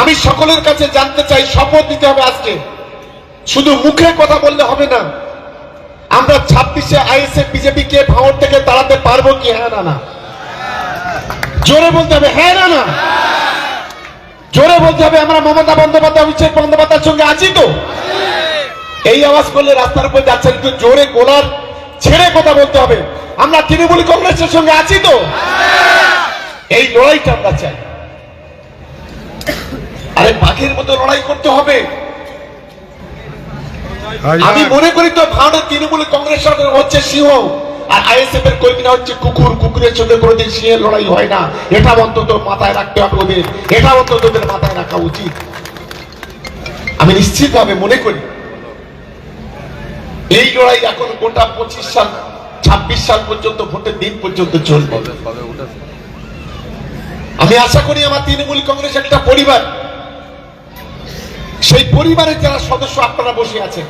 আমি সকলের কাছে জানতে চাই, শপথ দিতে হবে আজকে। শুধু মুখে কথা বললে হবে না, আমরা ছাব্বিশে আইএসএফ বিজেপি কে ভাঙর থেকে দাঁড়াতে পারব কি? হ্যাঁ না না। জোরে বলতে হবে হ্যাঁ না না। জোরে বলতে হবে, আমরা মমতা বন্দ্যোপাধ্যায়, অভিষেক বন্দ্যোপাধ্যায়ের সঙ্গে আছি তো। এই আওয়াজ করলে রাস্তার উপর যাচ্ছে একটু জোরে গোলার ছেড়ে কথা বলতে হবে। আমরা তৃণমূল কংগ্রেসের সঙ্গে আছি তো। এই লড়াইটা আমরা চাই। আরে বাঘের মতো লড়াই করতে হবে। আমি মনে করি তো ভারতের তৃণমূল কংগ্রেস সরকার হচ্ছে সিংহ। আর আইএসএফ এর কর্মীরা হচ্ছে কুকুর। কুকুরের সঙ্গে কোনোদিন সিংহের লড়াই হয় না। এটা অন্তত মাথায় রাখতে হবে ওদের। এটা অন্তত ওদের মাথায় রাখা উচিত। আমি নিশ্চিত ভাবে মনে করি এই লড়াই এখন গোটা পঁচিশ সাল ছাব্বিশ সাল পর্যন্ত ভোটের দিন পর্যন্ত চলবে। আমি আশা করি আমার তৃণমূল কংগ্রেস একটা পরিবার সেই পরিবারের যারা সদস্য আপনারা বসে আছেন,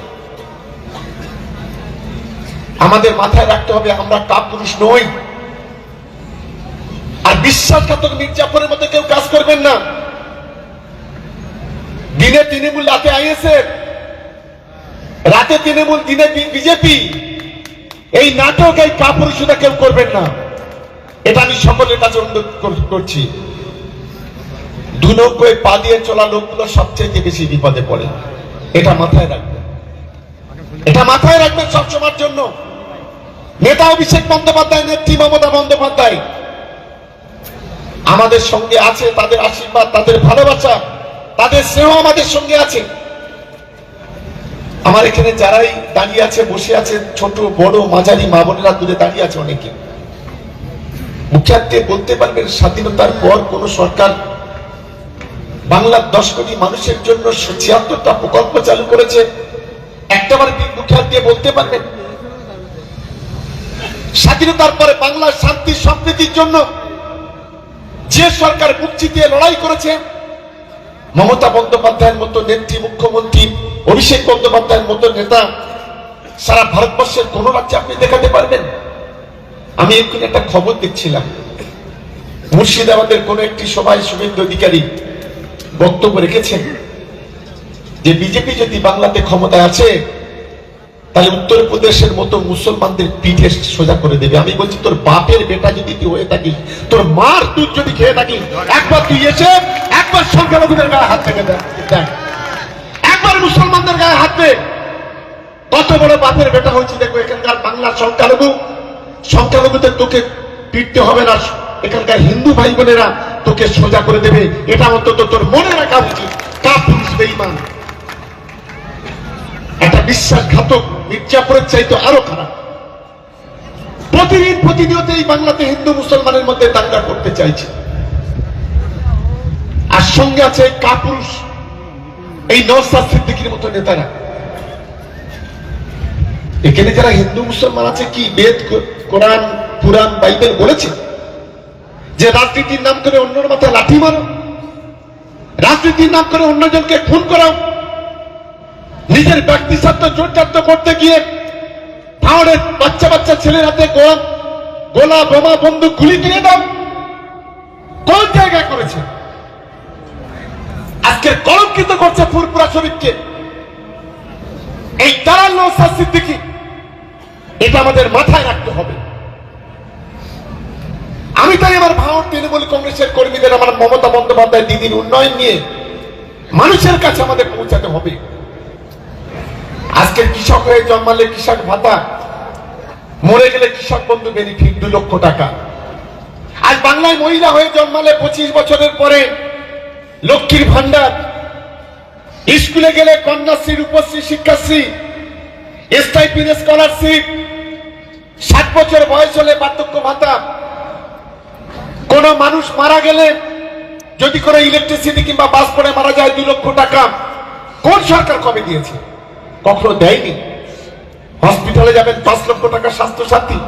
আমাদের মাথায় রাখতে হবে আমরা কাপুরুষ নই। আর বিশ্বাসঘাতক মির্জাপুরের মতো কেউ কাজ করবেন না। দিনে তৃণমূল, রাতে আইএসএফ, রাতে তৃণমূল, দিনে বিজেপি। এই নাটক, এই কাপুরুষতা কেউ করবেন না। এটা আমি সকলের কাছে অনুরোধ করছি। দু পা দিয়ে চলা লোকগুলো সবচেয়ে বেশি বিপদে পড়ে। এটা মাথায় রাখবেন। এটা মাথায় রাখবেন সবসময়ের জন্য। নেতা অভিষেক বন্দ্যোপাধ্যায়, নেত্রী মমতা বন্দ্যোপাধ্যায়, আমাদের সঙ্গে আছে, তাদের আশীর্বাদ, তাদের ভালোবাসা, তাদের স্নেহ আমাদের সঙ্গে আছে। আমার এখানে যারাই দাঁড়িয়ে আছে, বসে আছে, ছোট, বড়, মাঝারি, মা বোনেরা দূরে দাঁড়িয়ে আছে অনেকে। মুখ্যার্থে বলতে পারবেন, স্বাধীনতার পর কোন সরকার বাংলার দশ কোটি মানুষের জন্য ছিয়াত্তরটা প্রকল্প চালু করেছে। একটাবার মুখ্যাত দিয়ে বলতে পারবেন? স্বাধীনতার পরে বাংলার শান্তি, সম্প্রীতির জন্য যে সরকার মুক্তি দিয়ে লড়াই করেছে, মমতা বন্দ্যোপাধ্যায়ের মতো নেত্রী, মুখ্যমন্ত্রী, অভিষেক বন্দ্যোপাধ্যায়ের মতো নেতা সারা ভারতবর্ষের কোন রাজ্যে আপনি দেখাতে পারবেন? আমি এক্ষুনি একটা খবর দেখছিলাম মুর্শিদাবাদের কোন একটি সভায় শুভেন্দু অধিকারী বক্তব্য রেখেছেন যে বিজেপি যদি বাংলাতে ক্ষমতায় আছে, তাহলে উত্তরপ্রদেশের মতো মুসলমানদের পিঠে সোজা করে দেবে। আমি বলছি, তোর বাপের বেটা যদি তুই হয়ে থাকিস, তোর মার দুধ যদি খেয়ে থাকিস, একবার তুই এসে, একবার সংখ্যালঘুদের গায়ে হাত থেকে দেখ। একবার মুসলমানদের গায়ে হাত দে। কত বড় বাপের বেটা হয়েছে, দেখো, এখানকার বাংলার সংখ্যালঘু। সংখ্যালঘুদের তোকে পিটতে হবে না। এখানকার হিন্দু ভাই বোনেরা তোকে সোজা করে দেবে। এটা অন্তত তোর মনে রাখা উচিত। কাপুরুষ বেইমান একটা বিশ্বাসঘাতক, মির্জাপুরের চাইতে আরও খারাপ। প্রতিদিন প্রতিনিয়ত এই বাংলাতে হিন্দু মুসলমানের মধ্যে দাঙ্গা করতে চাইছে। আর সঙ্গে আছে কাপুরুষ, এই নওসাদ সিদ্দিকির মতো নেতারা। এখানে যারা হিন্দু মুসলমান আছে কি বেদ কোরআন, পুরাণ, বাইবেল বলেছে? যে রাজনীতির নাম করে অন্যর মাথায় লাঠি মারো, রাজনীতির নাম করে অন্যজনকে খুন করাও, নিজের ব্যক্তি স্বার্থ জোরজাপ্ত করতে গিয়ে ভাওড়ের বাচ্চা বাচ্চা ছেলের হাতে গোলা গোলা বোমা বন্দুক গুলি কিনে দাও। কোন জায়গায় করেছে? আজকে কলঙ্কিত করছে ফুরপুরা শরীফকে এই তারাল নৌসাদ সিদ্দিকি, এটা আমাদের মাথায় রাখতে হবে। আমি তাই আমার ভারত তৃণমূল কংগ্রেসের কর্মীদের, আমার মমতা বন্দ্যোপাধ্যায় দিদির উন্নয়ন নিয়ে মানুষের কাছে আমাদের পৌঁছাতে হবে। আজকে কৃষক হয়ে জন্মালে কৃষক ভাতা, মরে গেলে কৃষক বন্ধু বেনিফিট দু লক্ষ টাকা। আজ বাংলায় মহিলা হয়ে জন্মালে পঁচিশ বছরের পরে লক্ষ্মীর ভান্ডার স্কুলে গেলে কন্যাশ্রী, রূপশ্রী, শিক্ষাশ্রী এসটাইপির স্কলারশিপ। ষাট বছর বয়স হলে বার্ধক্য ভাতা। কোন মানুষ মারা গেলে যদি কোনো ইলেকট্রিসিটি কিংবা বাস পড়ে মারা যায় দু লক্ষ টাকা, কোন সরকার কবে দিয়েছে? কখনো দেয়নি। হসপিটালে যাবেন পাঁচ লক্ষ টাকা স্বাস্থ্য সাথী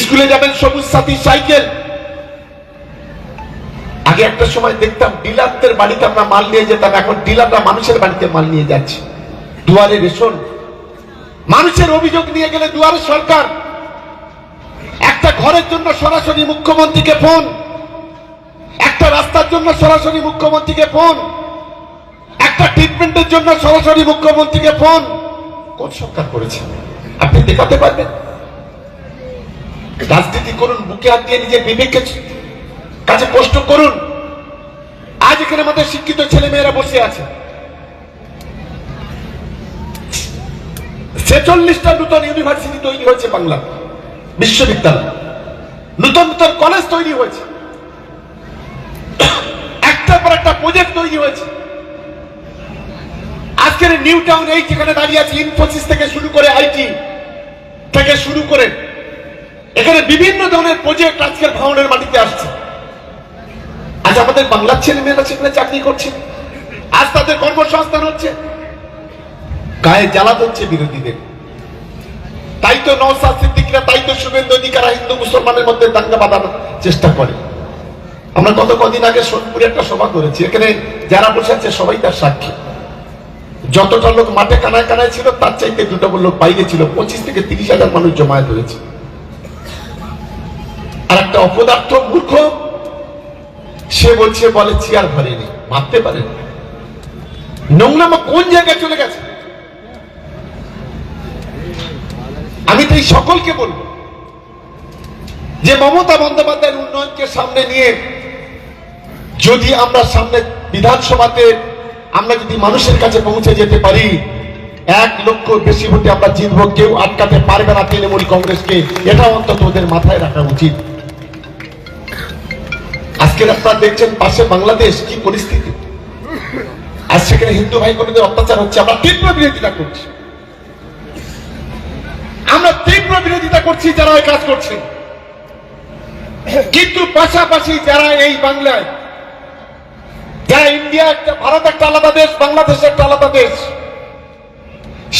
স্কুলে যাবেন সবুজ সাথী, সাইকেল। আগে একটা সময় দেখতাম ডিলারদের বাড়িতে আমরা মাল নিয়ে যেতাম, এখন ডিলাররা মানুষের বাড়িতে মাল নিয়ে যাচ্ছে। দুয়ারে রেশন। মানুষের অভিযোগ নিয়ে গেলে দুয়ারে সরকার। একটা ঘরের জন্য সরাসরি মুখ্যমন্ত্রীকে ফোন। একটা রাস্তার জন্য সরাসরি মুখ্যমন্ত্রীকে ফোন। একটা ট্রিটমেন্টের জন্য সরাসরি মুখ্যমন্ত্রীকে ফোন। কোন সরকার করেছে? আপনি দেখাতে পারবেন? রাজনীতি করুন, বুকে হাত দিয়ে নিজের বিবেককে কাছে কষ্ট করুন। আজ এখানে আমাদের শিক্ষিত ছেলে মেয়েরা বসে আছে। ছেচল্লিশটা নূতন ইউনিভার্সিটি তৈরি হয়েছে বাংলা বিশ্ববিদ্যালয়। নূতন নতুন কলেজ তৈরি হয়েছে। একটার পর একটা প্রজেক্ট তৈরি হয়েছে। আজকের নিউ টাউন এই যেখানে দাঁড়িয়ে আছে ইনফোসিস থেকে শুরু করে আইটি থেকে শুরু করে, এখানে বিভিন্ন ধরনের প্রজেক্ট আজকের ভাঙনের মাটিতে আসছে। আজ আমাদের বাংলার ছেলে মেয়েরা সেখানে চাকরি করছে। আজ তাদের কর্মসংস্থান হচ্ছে। গায়ে জ্বালা হচ্ছে বিরোধীদের। তাই তো নওসাদ সিদ্দিকরা, তাই তো শুভেন্দু অধিকারা হিন্দু মুসলমানের মধ্যে দাঙ্গা বাঁধানোর চেষ্টা করে। আমরা গত কদিন আগে সোনপুরে একটা সভা করেছি, এখানে যারা বসে আছে সবাই তার সাক্ষী। যতটা লোক মাঠে কানায় কানায় ছিল, তার চাইতে দুটো লোক বাইরে ছিল, পঁচিশ থেকে তিরিশ হাজার মানুষ জমায়েত হয়েছে। আর একটা অপদার্থ মূর্খ, সে বলছে, বলে চেয়ার ভরেনি ভাবতে পারেন। নোংরামা কোন জায়গায় চলে গেছে? সকলকে বলব যে মমতা বন্দ্যোপাধ্যায়ের উন্নয়নকে সামনে নিয়ে যদি আমরা সামনে বিধানসভাতে আমরা যদি মানুষের কাছে পৌঁছে যেতে পারি, এক লক্ষ বেশি ভোটে আমরা জিতবো, কেউ আটকাতে পারবে না তৃণমূল কংগ্রেসকে। এটা অন্তত ওদের মাথায় রাখা উচিত। আজকের আপনারা দেখছেন পাশে বাংলাদেশ, কি পরিস্থিতি। আর সেখানে হিন্দু ভাই বোনদের অত্যাচার হচ্ছে, আমরা তীব্র বিরোধিতা করছি আমরা তীব্র বিরোধিতা করছি, যারা এই কাজ করছে। কিন্তু পাশাপাশি যারা এই বাংলায়, যারা ইন্ডিয়া একটা, ভারত একটা আলাদা দেশ, বাংলাদেশ একটা আলাদা দেশ,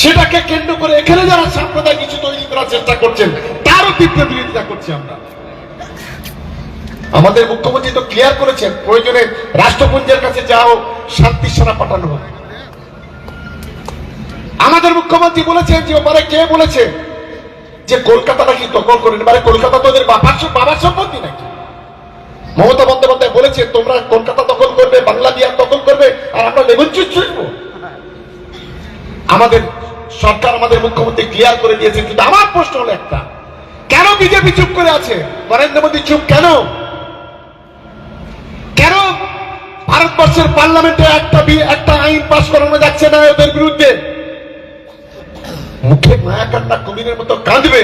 সেটাকে কেন্দ্র করে এখানে যারা সাম্প্রদায়িক কিছু তৈরি করার চেষ্টা করছেন, তারও তীব্র বিরোধিতা করছি আমরা। আমাদের মুখ্যমন্ত্রী তো ক্লিয়ার করেছেন, প্রয়োজনে রাষ্ট্রপুঞ্জের কাছে যাও, শান্তি সেনা পাঠানো আমাদের মুখ্যমন্ত্রী বলেছেন যে ওপারে কে বলেছে? যে কলকাতা নাকি দখল করে এবারে কলকাতা তো ওদের বাবার বাবার সম্পত্তি নাকি? মমতা বন্দ্যোপাধ্যায় বলেছে, তোমরা কলকাতা দখল করবে, বাংলা বিহার দখল করবে, আর আমরা লেবুন চুপ আমাদের সরকার আমাদের মুখ্যমন্ত্রী ক্লিয়ার করে দিয়েছে, কিন্তু আমার প্রশ্ন হলো একটা। কেন বিজেপি চুপ করে আছে? নরেন্দ্র মোদী চুপ কেন? কেন ভারতবর্ষের পার্লামেন্টে একটা একটা আইন পাশ করানো যাচ্ছে না ওদের বিরুদ্ধে? মুখে মায়া কান্না কবিরের মতো কাঁদবে।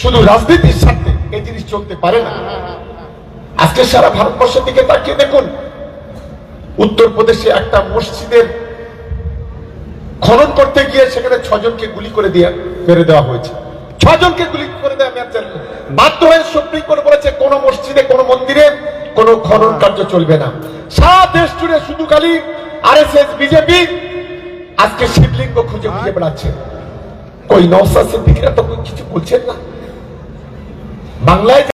শুধু রাজনীতির স্বার্থে এই জিনিস চলতে পারে না। আজকে সারা ভারতবর্ষের দিকে তাকিয়ে দেখুন, উত্তরপ্রদেশে একটা মসজিদের খনন করতে গিয়ে সেখানে ছজনকে গুলি করে দিয়ে, মেরে দেওয়া হয়েছে। ছজনকে গুলি করে দেওয়া মেরে বাধ্য হয়ে সুপ্রিম কোর্ট বলেছে, কোন মসজিদে, কোন মন্দিরে কোন খনন কার্য চলবে না। সারা দেশ জুড়ে শুধু খালি আর এস এস বিজেপি, আজকে শিবলিঙ্গ খুঁজে খুঁজে বেড়াচ্ছে। কই নওসাদ সিদ্দিকিরা তখন কিছু বলছেন না? বাংলায়